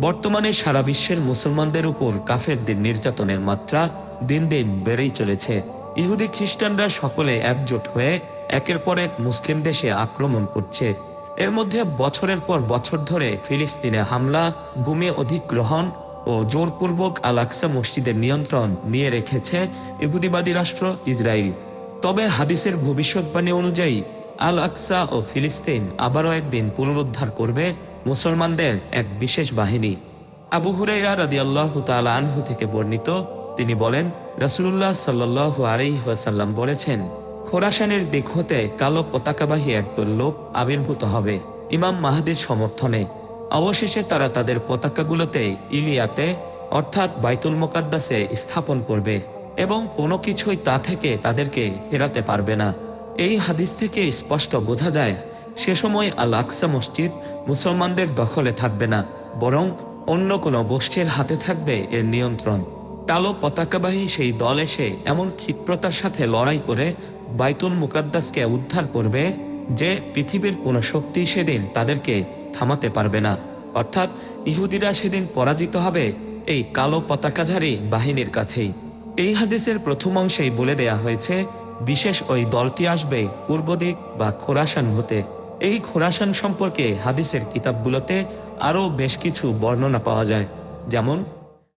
বর্তমানে সারা বিশ্বের মুসলমানদের উপর কাফেরদের নির্যাতনের মাত্রা দিন দিন বেড়েই চলেছে। ইহুদি খ্রিস্টানরা সকলে একজোট হয়ে একের পর এক মুসলিম দেশে আক্রমণ করছে। এর মধ্যে বছরের পর বছর ধরে ফিলিস্তিনে হামলা ভূমি অধিগ্রহণ ও জোরপূর্বক আল আকসা মসজিদের নিয়ন্ত্রণ নিয়ে রেখেছে ইহুদিবাদী রাষ্ট্র ইসরায়েল। তবে হাদিসের ভবিষ্যৎবাণী অনুযায়ী আল আকসা ও ফিলিস্তিন আবারও একদিন পুনরুদ্ধার করবে মুসলমানদের এক বিশেষ বাহিনী। আবু হুরাইরা রাদি আল্লাহ আনহু থেকে বর্ণিত, তিনি বলেন রাসুল্লাহ সাল্লাহ আলাইসাল্লাম বলেছেন, খোরাসানের দিক হতে কালো পতাকাবাহী একদল লোক আবির্ভূত হবে। ইমাম মাহাদির সমর্থনে, অবশেষে তারা তাদের পতাকাগুলোতে ইলিয়াতে, অর্থাৎ বাইতুল মোকাদ্দাসে স্থাপন করবে এবং কোনো কিছুই তা থেকে তাদেরকে ফেরাতে পারবে না। এই হাদিস থেকে স্পষ্ট বোঝা যায়, সে সময় আল আকসা মসজিদ মুসলমানদের দখলে থাকবে না, বরং অন্য কোনো গোষ্ঠীর হাতে থাকবে এর নিয়ন্ত্রণ। কালো পতাকাবাহী সেই দল এসে এমন ক্ষিপ্রতার সাথে লড়াই করে বাইতুল মুকাদ্দাসকে উদ্ধার করবে যে পৃথিবীর কোনো শক্তি সেদিন তাদেরকে থামাতে পারবে না। অর্থাৎ ইহুদিরা সেদিন পরাজিত হবে এই কালো পতাকাধারী বাহিনীর কাছেই। এই হাদিসের প্রথম অংশেই বলে দেয়া হয়েছে, বিশেষ ওই দলটি আসবে পূর্ব দিক বা খোরাসান হতে। এই খোরাসান সম্পর্কে হাদিসের কিতাবগুলোতে আরও বেশ কিছু বর্ণনা পাওয়া যায় যেমন